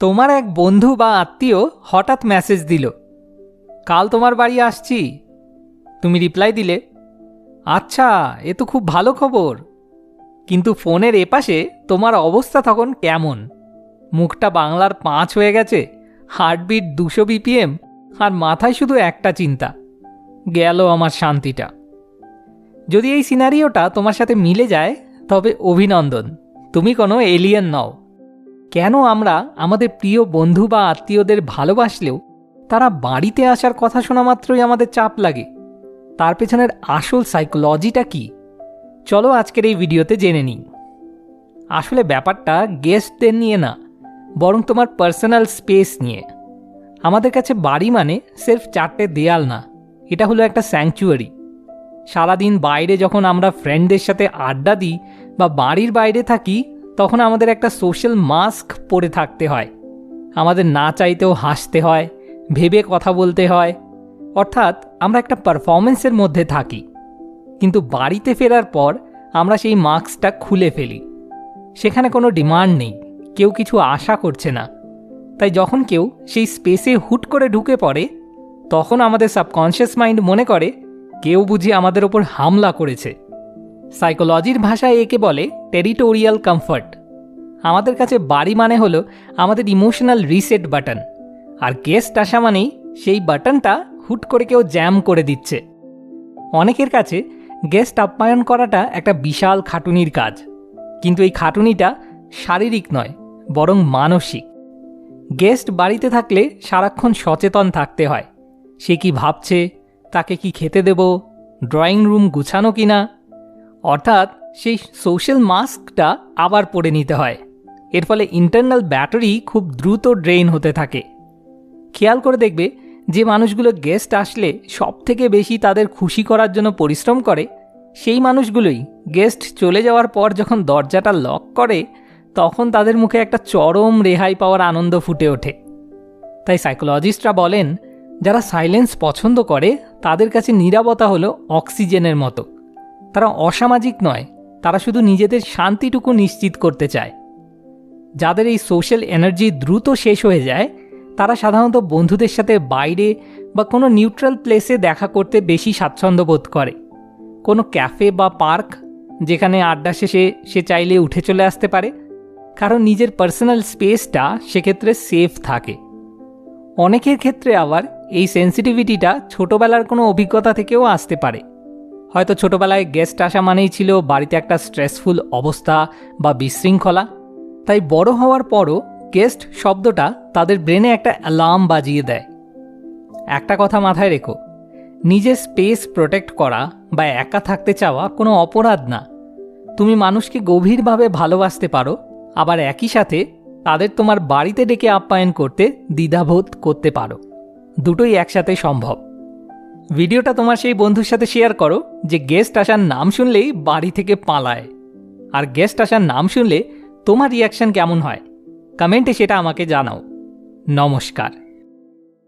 তোমার এক বন্ধু বা আত্মীয় হঠাৎ মেসেজ দিল। কাল তোমার বাড়ি আসছি। তুমি রিপ্লাই দিলে আচ্ছা এ তো খুব ভালো খবর। কিন্তু ফোনের এপাশে তোমার অবস্থা তখন কেমন? মুখটা বাংলার পাঁচ হয়ে গেছে হার্টবিট দুশো বিপিএম আর মাথায় শুধু একটা চিন্তা, গেল আমার শান্তিটা। যদি এই সিনারিওটা তোমার সাথে মিলে যায়, তবে অভিনন্দন। তুমি কোনো এলিয়েন নও। কেন আমরা আমাদের প্রিয় বন্ধু বা আত্মীয়দের ভালোবাসলেও তারা বাড়িতে আসার কথা শোনা মাত্রই আমাদের চাপ লাগে? তার পেছনের আসল সাইকোলজিটা কি? চলো আজকের এই ভিডিওতে জেনে নিই। আসলে ব্যাপারটা গেস্টদের নিয়ে না, বরং তোমার পার্সোনাল স্পেস নিয়ে। আমাদের কাছে বাড়ি মানে সেলফ চারটে দেয়াল না, এটা হলো একটা স্যাংচুয়ারি সারাদিন বাইরে যখন আমরা ফ্রেন্ডদের সাথে আড্ডা দিই বা বাড়ির বাইরে থাকি তখন আমাদের একটা সোশ্যাল মাস্ক পরে থাকতে হয়। আমাদের না চাইতেও হাসতে হয়, ভেবে কথা বলতে হয়। অর্থাৎ আমরা একটা পারফরমেন্সের মধ্যে থাকি। কিন্তু বাড়িতে ফেরার পর আমরা সেই মাস্কটা খুলে ফেলি। সেখানে কোনো ডিমান্ড নেই, কেউ কিছু আশা করছে না। তাই যখন কেউ সেই স্পেসে হুট করে ঢুকে পড়ে, তখন আমাদের সাবকনশিয়াস মাইন্ড মনে করে, কেউ বুঝি আমাদের ওপর হামলা করেছে। সাইকোলজির ভাষায় একে বলে টেরিটোরিয়াল কমফর্ট। আমাদের কাছে বাড়ি মানে হলো আমাদের ইমোশনাল রিসেট বাটন। আর গেস্ট আসা মানেই সেই বাটনটা হুট করে কেউ জ্যাম করে দিচ্ছে। অনেকের কাছে গেস্ট আপ্যায়ন করাটা একটা বিশাল খাটুনির কাজ। কিন্তু এই খাটুনিটা শারীরিক নয়, বরং মানসিক। গেস্ট বাড়িতে থাকলে সারাক্ষণ সচেতন থাকতে হয়। সে কি ভাবছে, তাকে কি খেতে দেব, ড্রয়িং রুম গুছানো কিনা অর্থাৎ সেই সোশ্যাল মাস্কটা আবার পরে নিতে হয়। এর ফলে ইন্টারনাল ব্যাটারি খুব দ্রুত ড্রেন হতে থাকে। খেয়াল করে দেখবে যে মানুষগুলো গেস্ট আসলে সব থেকে বেশি তাদের খুশি করার জন্য পরিশ্রম করে, সেই মানুষগুলোই গেস্ট চলে যাওয়ার পর যখন দরজাটা লক করে, তখন তাদের মুখে একটা চরম রেহাই পাওয়ার আনন্দ ফুটে ওঠে। তাই সাইকোলজিস্টরা বলেন, যারা সাইলেন্স পছন্দ করে, তাদের কাছে নিরাপত্তা হলো অক্সিজেনের মতো। তারা অসামাজিক নয়, তারা শুধু নিজেদের শান্তিটুকু নিশ্চিত করতে চায়। যাদের এই সোশ্যাল এনার্জি দ্রুত শেষ হয়ে যায়, তারা সাধারণত বন্ধুদের সাথে বাইরে বা কোনো নিউট্রাল প্লেসে দেখা করতে বেশি স্বাচ্ছন্দ্য বোধ করে। কোনো ক্যাফে বা পার্ক, যেখানে আড্ডা শেষে সে চাইলে উঠে চলে আসতে পারে। কারণ নিজের পার্সোনাল স্পেসটা সেক্ষেত্রে সেফ থাকে। অনেকের ক্ষেত্রে আবার এই সেন্সিটিভিটিটা ছোটবেলার কোনো অভিজ্ঞতা থেকেও আসতে পারে। হয়তো ছোটবেলায় গেস্ট আসা মানেই ছিল বাড়িতে একটা স্ট্রেসফুল অবস্থা বা বিশৃঙ্খলা। তাই বড় হওয়ার পরও গেস্ট শব্দটা তাদের ব্রেনে একটা অ্যালার্ম বাজিয়ে দেয়। একটা কথা মাথায় রেখো নিজের স্পেস প্রোটেক্ট করা বা একা থাকতে চাওয়া কোনো অপরাধ না। তুমি মানুষকে গভীরভাবে ভালোবাসতে পারো, আবার একই সাথে তাদের তোমার বাড়িতে ডেকে আপ্যায়ন করতে দ্বিধাবোধ করতে পারো। দুটোই একসাথে সম্ভব। ভিডিওটা তোমার সেই বন্ধুর সাথে শেয়ার করো যে গেস্ট আসার নাম শুনলেই বাড়ি থেকে পালায়। আর গেস্ট আসার নাম শুনলে তোমার রিয়াকশন কেমন হয়? কমেন্টে সেটা আমাকে জানাও। নমস্কার।